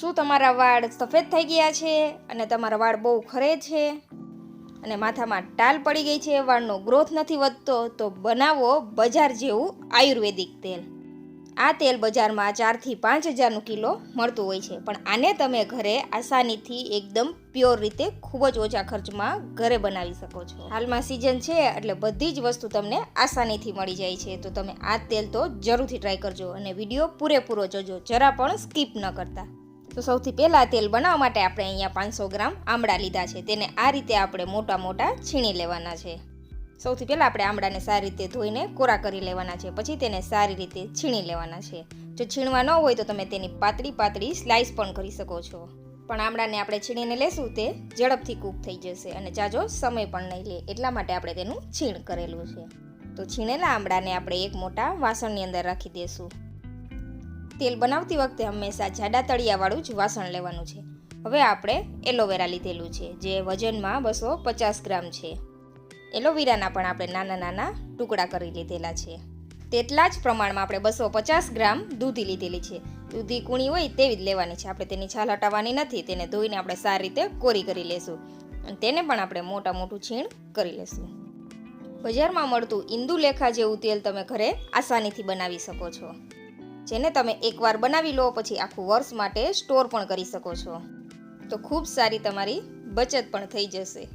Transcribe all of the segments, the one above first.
શું તમારા વાળ સફેદ થઈ ગયા છે? અને તમારા વાળ બહુ ખરે છે? અને માથામાં ટાલ પડી ગઈ છે, વાળનો ગ્રોથ નથી વધતો, તો બનાવો બજાર જેવું આયુર્વેદિક તેલ. આ તેલ બજારમાં ચારથી પાંચ હજારનું કિલો મળતું હોય છે, પણ આને તમે ઘરે આસાનીથી એકદમ પ્યોર રીતે ખૂબ જ ઓછા ખર્ચમાં ઘરે બનાવી શકો છો. હાલમાં સિઝન છે, એટલે બધી જ વસ્તુ તમને આસાનીથી મળી જાય છે, તો તમે આ તેલ તો જરૂરથી ટ્રાય કરજો અને વીડિયો પૂરેપૂરો જોજો, જરા પણ સ્કીપ ન કરતા. તો સૌથી પહેલાં તેલ બનાવવા માટે આપણે અહીંયા પાંચસો ગ્રામ આમળા લીધા છે. તેને આ રીતે આપણે મોટા મોટા છીણી લેવાના છે. સૌથી પહેલાં આપણે આમળાને સારી રીતે ધોઈને કોરા કરી લેવાના છે. પછી તેને સારી રીતે છીણી લેવાના છે. જો છીણવા ન હોય તો તમે તેની પાતળી પાતળી સ્લાઇસ પણ કરી શકો છો. પણ આમળાને આપણે છીણીને લેશું તે ઝડપથી કૂક થઈ જશે અને જાજો સમય પણ નહીં લે. એટલા માટે આપણે તેનું છીણ કરેલું છે. તો છીણેલા આમળાને આપણે એક મોટા વાસણની અંદર રાખી દઈશું તેલ બનાવતી વખતે હંમેશા જાડા તળિયાવાળું જ વાસણ લેવાનું છે. હવે આપણે એલોવેરા લીધેલું છે, જે વજનમાં બસો પચાસ ગ્રામ છે. એલોવેરાના પણ આપણે નાના નાના ટુકડા કરી લીધેલા છે. તેટલા જ પ્રમાણમાં આપણે બસો પચાસ ગ્રામ દૂધી લીધેલી છે. દૂધી કૂણી હોય તેવી જ લેવાની છે. આપણે તેની છાલ હટાવવાની નથી, તેને ધોઈને આપણે સારી રીતે કોરી કરી લેશું. અને તેને પણ આપણે મોટા મોટું છીણ કરી લેશું. બજારમાં મળતું ઇન્દુલેખા જેવું તેલ તમે ઘરે આસાનીથી બનાવી શકો છો. જેને તમે એકવાર બનાવી લો પછી આખું વર્ષ માટે સ્ટોર પણ કરી શકો છો. તો ખૂબ સારી તમારી બચત પણ થઈ જશે.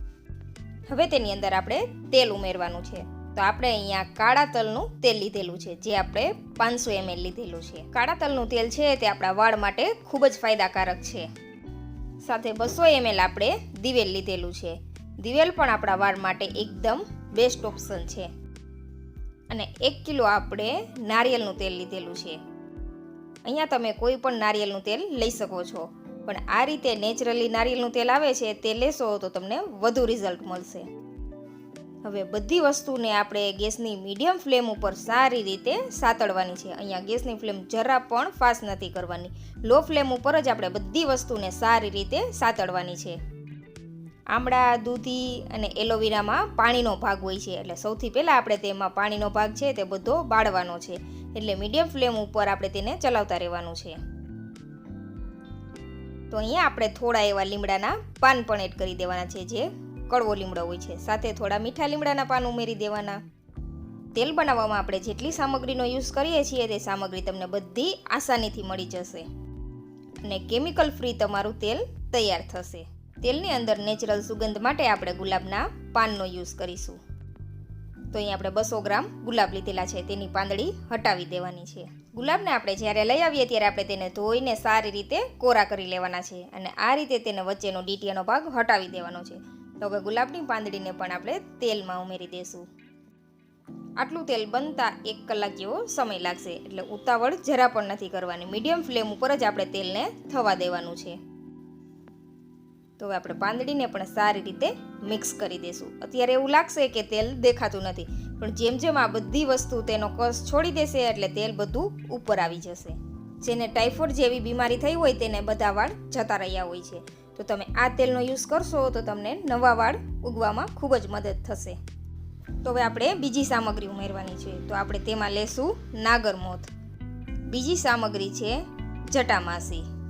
હવે તેની અંદર આપણે તેલ ઉમેરવાનું છે. તો આપણે અહીંયા કાળા તલનું તેલ લીધેલું છે, જે આપણે પાંચસો એમએલ લીધેલું છે. કાળા તલનું તેલ છે તે આપણા વાળ માટે ખૂબ જ ફાયદાકારક છે. સાથે બસો એમએલ આપણે દિવેલ લીધેલું છે. દિવેલ પણ આપણા વાળ માટે એકદમ બેસ્ટ ઓપ્શન છે. અને એક કિલો આપણે નારિયેળનું તેલ લીધેલું છે. અહીંયા તમે કોઈ પણ નારિયેળનું તેલ લઈ શકો છો. પણ આ રીતે નેચરલી નારિયેળનું તેલ આવે છે, તે લેશો તો તમને વધુ રિઝલ્ટ મળશે. હવે બધી વસ્તુને આપણે ગેસની મીડિયમ ફ્લેમ ઉપર સારી રીતે સાતળવાની છે. અહીંયા ગેસની ફ્લેમ જરા પણ ફાસ્ટ નથી કરવાની. લો ફ્લેમ ઉપર જ આપણે બધી વસ્તુને સારી રીતે સાતળવાની છે. આમળા, દૂધી અને એલોવેરામાં પાણીનો ભાગ હોય છે. એટલે સૌથી પહેલાં આપણે તેમાં પાણીનો ભાગ છે, તે બધો બાળવાનો છે. એટલે મીડિયમ ફ્લેમ ઉપર આપણે તેને ચલાવતા રહેવાનું છે. તો અહીંયા આપણે થોડા એવા લીમડાના પાન પણ એડ કરી દેવાના છે, જે કડવો લીમડો હોય છે. સાથે થોડા મીઠા લીમડાના પાન ઉમેરી દેવાના. તેલ બનાવવામાં આપણે જેટલી સામગ્રીનો યુઝ કરીએ છીએ તે સામગ્રી તમને બધી આસાનીથી મળી જશે. અને કેમિકલ ફ્રી તમારું તેલ તૈયાર થશે. તેલની અંદર નેચરલ સુગંધ માટે આપણે ગુલાબના પાનનો યુઝ કરીશું. તો અહીં આપણે બસો ગ્રામ ગુલાબ લીધેલા છે, તેની પાંદડી હટાવી દેવાની છે. ગુલાબને આપણે જ્યારે લઈ આવીએ ત્યારે આપણે તેને ધોઈને સારી રીતે કોરા કરી લેવાના છે અને આ રીતે તેને વચ્ચેનો ડીટીયાનો ભાગ હટાવી દેવાનો છે. તો હવે ગુલાબની પાંદડીને પણ આપણે તેલમાં ઉમેરી દઈશું આટલું તેલ બનતા એક કલાક જેવો સમય લાગશે, એટલે ઉતાવળ જરા પણ નથી કરવાની. મીડિયમ ફ્લેમ ઉપર જ આપણે તેલને થવા દેવાનું છે. તો હવે આપણે પાંદડીને પણ સારી રીતે મિક્સ કરી દઈશું અત્યારે એવું લાગશે કે તેલ દેખાતું નથી, પણ જેમ જેમ આ બધી વસ્તુ તેનો કસ છોડી દેશે એટલે તેલ બધું ઉપર આવી જશે. જેને ટાઇફોઇડ જેવી બીમારી થઈ હોય તેને બધા વાળ જતા રહ્યા હોય છે. તો તમે આ તેલનો યુઝ કરશો તો તમને નવા વાળ ઉગવામાં ખૂબ જ મદદ થશે. તો હવે આપણે બીજી સામગ્રી ઉમેરવાની છે. તો આપણે તેમાં લેશું નાગરમોથ. બીજી સામગ્રી છે જટામાસી.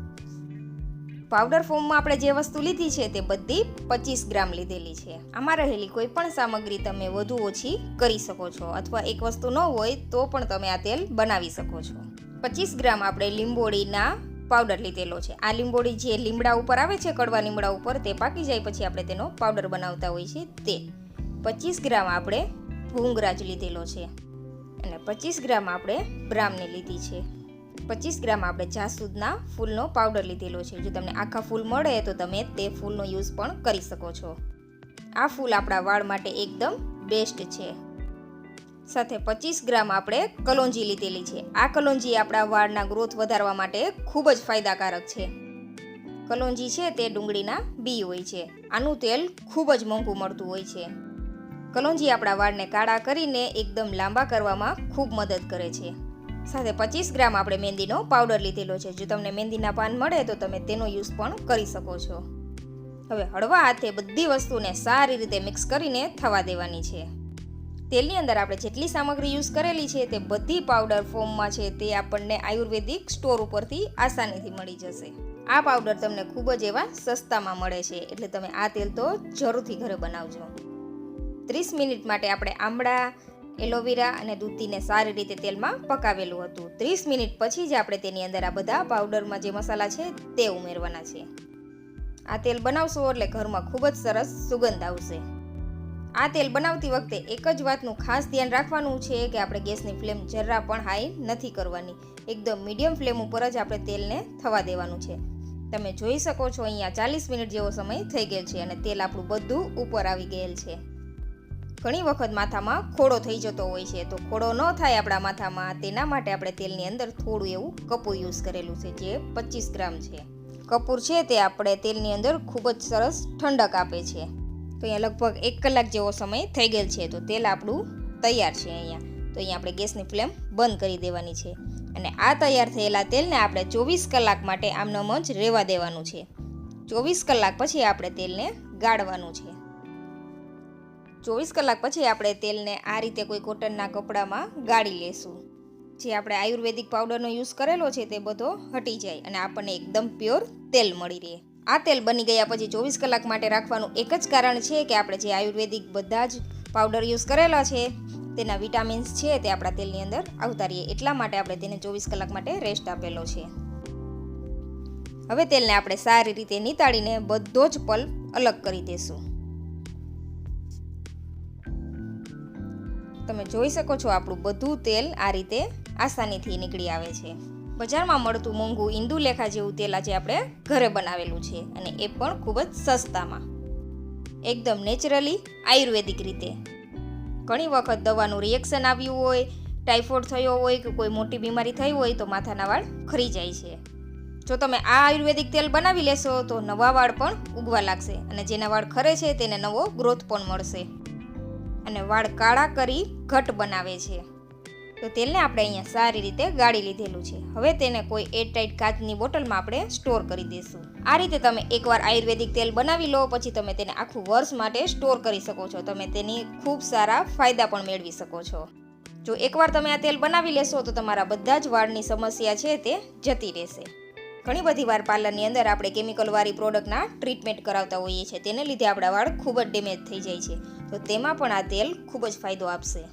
પાવડર ફોર્મમાં આપણે જે વસ્તુ લીધી છે તે બધી પચીસ ગ્રામ લીધેલી છે. આમાં રહેલી કોઈ પણ સામગ્રી તમે વધુ ઓછી કરી શકો છો અથવા એક વસ્તુ ન હોય તો પણ તમે આ તેલ બનાવી શકો છો. પચીસ ગ્રામ આપણે લીંબોળીના પાવડર લીધેલો છે. આ લીંબોળી જે લીમડા ઉપર આવે છે, કડવા લીમડા ઉપર, તે પાકી જાય પછી આપણે તેનો પાવડર બનાવતા હોઈએ છીએ તે. પચીસ ગ્રામ આપણે ભૂંગરાજ લીધેલો છે. અને પચીસ ગ્રામ આપણે બ્રામને લીધી છે. પચીસ ગ્રામ આપણે જાસૂદના ફૂલનો પાવડર લીધેલો છે. જો તમને આખા ફૂલ મળે તો તમે તે ફૂલનો યુઝ પણ કરી શકો છો. આ ફૂલ આપણા વાળ માટે એકદમ બેસ્ટ છે. સાથે પચીસ ગ્રામ આપણે કલોંજી લીધેલી છે. આ કલોંજી આપણા વાળના ગ્રોથ વધારવા માટે ખૂબ જ ફાયદાકારક છે. કલોંજી છે તે ડુંગળીના બી હોય છે. આનું તેલ ખૂબ જ મોંઘું મળતું હોય છે. કલોંજી આપણા વાળને કાળા કરીને એકદમ લાંબા કરવામાં ખૂબ મદદ કરે છે. સાથે પચીસ ગ્રામ આપણે મહેંદીનો પાવડર લીધેલો છે. જો તમને મહેંદીના પાન મળે તો તમે તેનો યુઝ પણ કરી શકો છો. હવે હળવા હાથે બધી વસ્તુને સારી રીતે મિક્સ કરીને થવા દેવાની છે. તેલની અંદર આપણે જેટલી સામગ્રી યુઝ કરેલી છે તે બધી પાવડર ફોર્મમાં છે તે આપણને આયુર્વેદિક સ્ટોર ઉપરથી આસાનીથી મળી જશે. આ પાવડર તમને ખૂબ જ એવા સસ્તામાં મળે છે. એટલે તમે આ તેલ તો જરૂરથી ઘરે બનાવજો. ત્રીસ મિનિટ માટે આપણે આમળા એલોવેરા અને દૂધીને સારી રીતે તેલમાં પકાવેલું હતું. ત્રીસ મિનિટ પછી જ આપણે તેની અંદર આ બધા પાવડરમાં જે મસાલા છે તે ઉમેરવાના છે. આ તેલ બનાવશો એટલે ઘરમાં ખૂબ જ સરસ સુગંધ આવશે. આ તેલ બનાવતી વખતે એક જ વાતનું ખાસ ધ્યાન રાખવાનું છે કે આપણે ગેસની ફ્લેમ જરા પણ હાઈ નથી કરવાની. એકદમ મીડિયમ ફ્લેમ ઉપર જ આપણે તેલને થવા દેવાનું છે. તમે જોઈ શકો છો અહીંયા ચાલીસ મિનિટ જેવો સમય થઈ ગયેલ છે અને તેલ આપણું બધું ઉપર આવી ગયેલ છે. ઘણી વખત માથામાં ખોડો થઈ જતો હોય છે. તો ખોડો ન થાય આપણા માથામાં, તેના માટે આપણે તેલની અંદર થોડું એવું કપૂર યુઝ કરેલું છે, જે પચીસ ગ્રામ છે. કપૂર છે તે આપણે તેલની અંદર ખૂબ જ સરસ ઠંડક આપે છે. તો અહીંયા લગભગ એક કલાક જેવો સમય થઈ ગયેલ છે, તો તેલ આપણું તૈયાર છે અહીંયા. તો અહીંયા આપણે ગેસની ફ્લેમ બંધ કરી દેવાની છે. અને આ તૈયાર થયેલા તેલને આપણે ચોવીસ કલાક માટે આમનામ જ રહેવા દેવાનું છે. ચોવીસ કલાક પછી આપણે તેલને ગાળવાનું છે. ચોવીસ કલાક પછી આપણે તેલને આ રીતે કોઈ કોટનના કપડામાં ગાળી લેશું. જે આપણે આયુર્વેદિક પાવડરનો યુઝ કરેલો છે તે બધો હટી જાય અને આપણને એકદમ પ્યોર તેલ મળી રહે. આ તેલ બની ગયા પછી ચોવીસ કલાક માટે રાખવાનું એક જ કારણ છે કે આપણે જે આયુર્વેદિક બધા જ પાવડર યુઝ કરેલા છે, તેના વિટામિન્સ છે તે આપણા તેલની અંદર આવતા રહીએ. એટલા માટે આપણે તેને ચોવીસ કલાક માટે રેસ્ટ આપેલો છે. હવે તેલને આપણે સારી રીતે નીતાળીને બધો જ પલ્પ અલગ કરી દેશું. તમે જોઈ શકો છો આપણું બધું તેલ આ રીતે આસાનીથી નીકળી આવે છે. બજારમાં મળતું મોંઘું ઇન્દુલેખા જેવું તેલ આજે આપણે ઘરે બનાવેલું છે અને એ પણ ખૂબ જ સસ્તામાં. એકદમ નેચરલી, આયુર્વેદિક રીતે. ઘણી વખત દવાનું રિએક્શન આવ્યું હોય ટાઇફોઇડ થયો હોય કે કોઈ મોટી બીમારી થઈ હોય તો માથાના વાળ ખરી જાય છે. જો તમે આ આયુર્વેદિક તેલ બનાવી લેશો તો નવા વાળ પણ ઉગવા લાગશે અને જેના વાળ ખરે છે તેને નવો ગ્રોથ પણ મળશે. અને વાળ કાળા કરી ઘટ બનાવે છે. તો તેલને આપણે અહીંયા સારી રીતે ગાળી લીધેલું છે. હવે તેને કોઈ એરટાઈટ કાચની બોટલમાં આપણે સ્ટોર કરી દઈશું. આ રીતે તમે એકવાર આયુર્વેદિક તેલ બનાવી લો, પછી તમે તેને આખું વર્ષ માટે સ્ટોર કરી શકો છો. તમે તેની ખૂબ સારા ફાયદા પણ મેળવી શકો છો. જો એકવાર તમે આ તેલ બનાવી લેશો, તો તમારા બધા જ વાળની સમસ્યા છે તે જતી રહેશે. ઘણી બધી વાર પાર્લરની અંદર આપણે કેમિકલવાળી પ્રોડક્ટના ટ્રીટમેન્ટ કરાવતા હોઈએ છીએ. તેને લીધે આપણા વાળ ખૂબ જ ડેમેજ થઈ જાય છે. તો તેમાં પણ આ તેલ ખૂબ જ ફાયદો આપશે.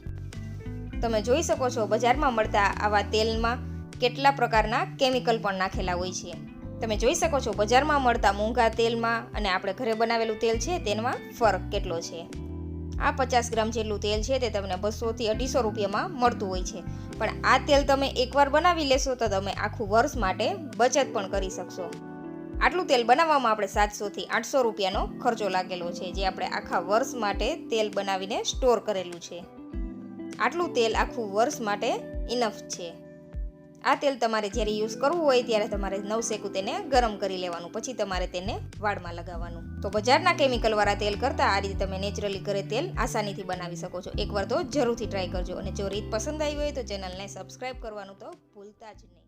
તમે જોઈ શકો છો, બજારમાં મળતા આવા તેલમાં કેટલા પ્રકારના કેમિકલ પણ નાખેલા હોય છે. તમે જોઈ શકો છો, બજારમાં મળતા મોંઘા તેલમાં અને આપણે ઘરે બનાવેલું તેલ છે, તેમાં ફરક કેટલો છે. આ પચાસ ગ્રામ જેટલું તેલ છે, તે તમને બસોથી અઢીસો રૂપિયામાં મળતું હોય છે. પણ આ તેલ તમે એકવાર બનાવી લેશો, તો તમે આખું વર્ષ માટે બચત પણ કરી શકશો. આટલું તેલ બનાવવામાં આપણે સાતસોથી આઠસો રૂપિયાનો ખર્ચો લાગેલો છે, જે આપણે આખા વર્ષ માટે તેલ બનાવીને સ્ટોર કરેલું છે. આટલું તેલ આખું વર્ષ માટે ઇનફ છે. આ તેલ તમારે જ્યારે યુઝ કરવું હોય ત્યારે તમારે નવસેકું તેને ગરમ કરી લેવાનું, પછી તમારે તેને વાળમાં લગાવવાનું. તો બજારના કેમિકલવાળા તેલ કરતાં આ રીતે તમે નેચરલી ઘરે તેલ આસાનીથી બનાવી શકો છો. એકવાર તો જરૂરથી ટ્રાય કરજો. અને જો રીત પસંદ આવી હોય તો ચેનલને સબસ્ક્રાઈબ કરવાનું તો ભૂલતા જ નહીં.